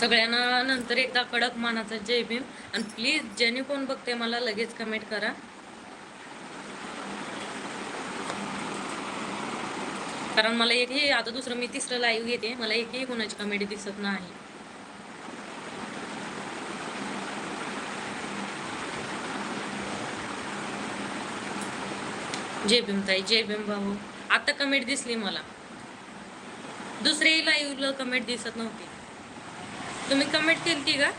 सगळ्यांना नंतर एकदा कडक मानाचा जय भीम. आणि प्लीज ज्यांनी कोण बघते मला लगेच कमेंट करा. कारण मला एकही आता दुसरं मी तिसरं लाईव्ह घेते. मला एकही कोणाची कमेडी दिसत नाही. जय भीम ताई जय भीम भाऊ. आता कमेंट दिसली मला. दुसरेही लाईव्हला कमेंट दिसत नव्हती. तुम्ही कमेंट केली का?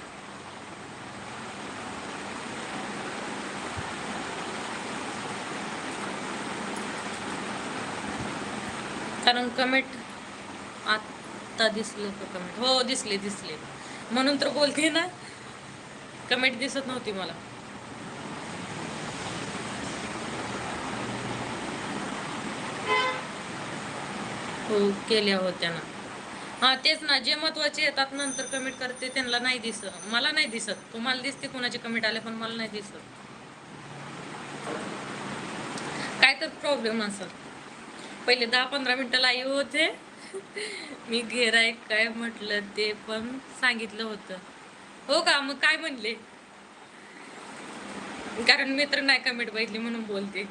कारण कमेंट आता दिसलं का कमेंट हो दिसले दिसले. म्हणून तर बोलते ना. कमेंट दिसत नव्हती मला. हो केल्या होत्या ना. हा तेच ना जे महत्त्वाचे येतात नंतर कमेंट करते त्यांना नाही दिसत. मला नाही दिसत. तुम्हाला दिसते कोणाचे कमेंट आले पण मला नाही दिसत. काय तर प्रॉब्लेम असेल. पहिले दहा पंधरा मिनिटं लाईव्ह होते. मी घेराय काय म्हटलं ते पण सांगितलं होतं. हो का? मग काय म्हणले? कारण मी तर नाही कमेंट बघितली म्हणून बोलते.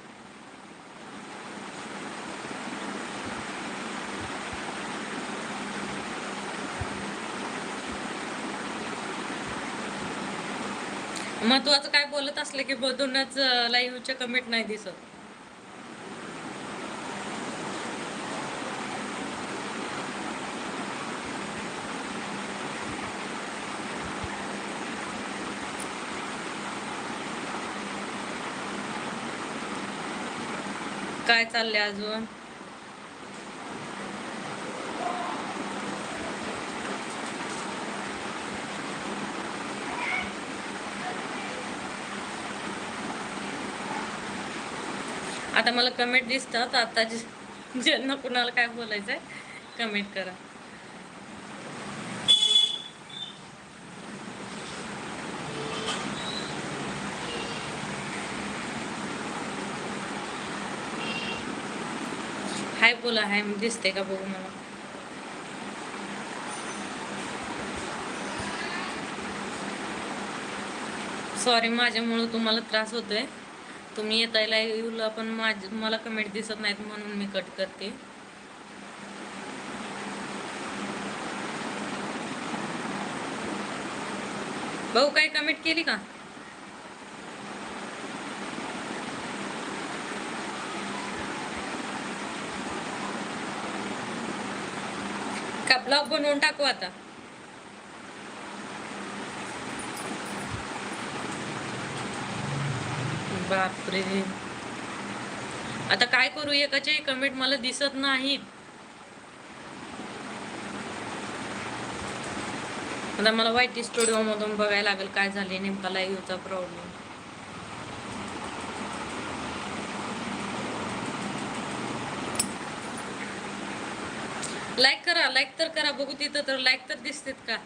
महत्वाचं काय बोलत असले की बघूनच लाईव्हच्या कमेंट नाही दिसत. काय चाललंय अजून? आता मला कमेंट दिसतात आता जे- ज्यांना कुणाला काय बोलायचं आहे कमेंट करा. हाय बोला हाय दिसते का बघू मला? सॉरी माझ्यामुळं तुम्हाला त्रास होतोय. तुम्ही येता लाईव्हला पण माझ मला कमेंट दिसत नाहीत म्हणून मी कट करते. भाऊ काय कमेंट केली का? का ब्लॉग बनवून टाकू आता? बापरे. आता काय करू एकाचे कमेंट मला दिसत नाहीत. आता मला वाईट स्टुडिओ मधून बघायला लागेल काय झाले नेमका लाईव्हचा प्रॉब्लेम लाईक करा लाईक तर करा बघू तिथं तर लाईक तर दिसतेत का?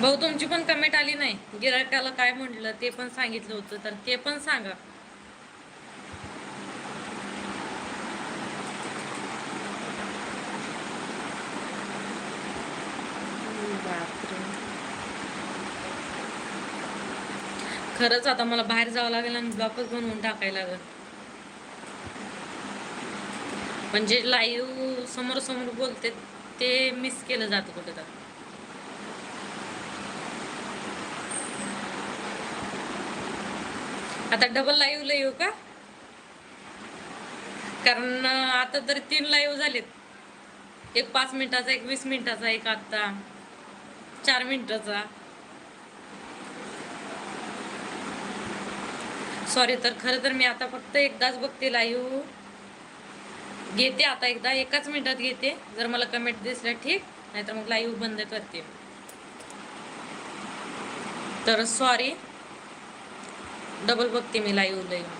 भाऊ तुमची पण कमेंट आली नाही. गिरायकाला काय म्हटलं ते पण सांगितलं होतं तर ते पण सांगा. खरंच आता मला बाहेर जावं लागेल आणि ब्लॉकच बनवून टाकायला लागेल. म्हणजे लाईव्ह समोर समोर बोलते ते मिस केलं जातं कुठे तर आता डबल लाईव्हला येऊ का? कारण आता तरी तीन लाईव्ह झालेत. एक पाच मिनिटाचा एक वीस मिनिटाचा एक आत्ता. चार मिनिटाचा. सॉरी तर खरं तर मी आता फक्त एकदाच बघते लाईव्ह घेते आता एकदा एकाच मिनिटात घेते. जर मला कमेंट दिसल्या ठीक नाहीतर मग लाईव्ह बंद करते. तर सॉरी डबल बघते मी लाईव्ह लाईव्ह